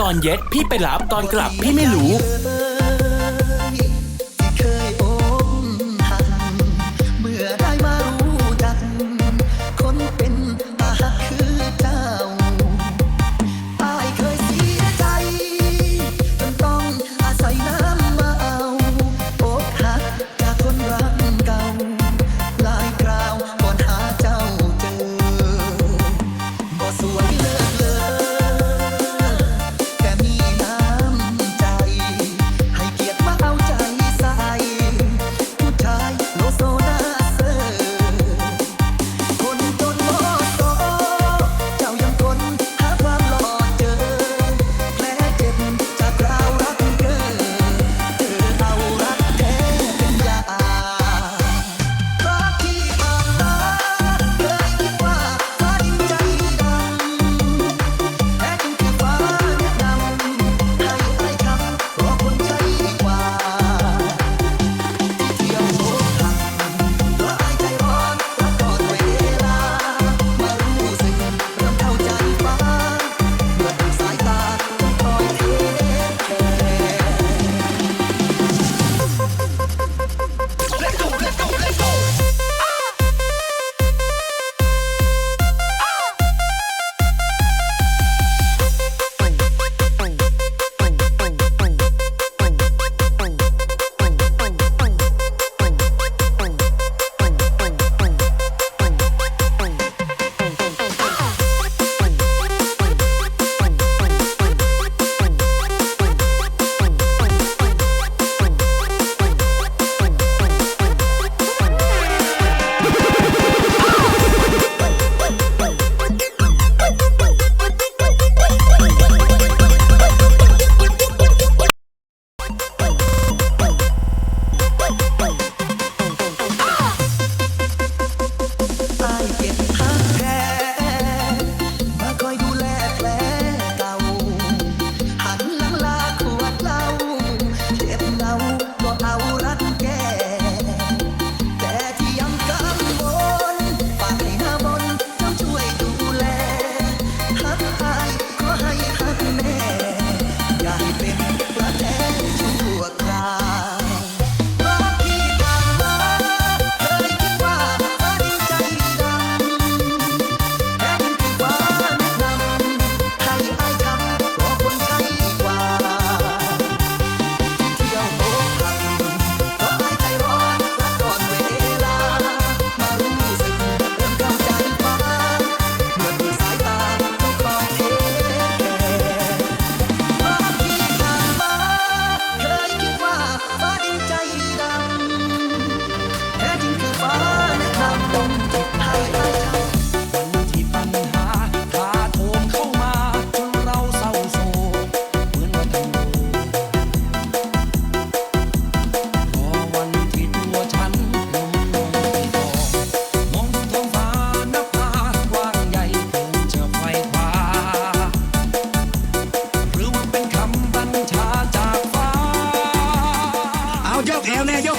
ตอนเย็ดพี่ไปรับตอนกลับพี่ไม่รู้ Hell now your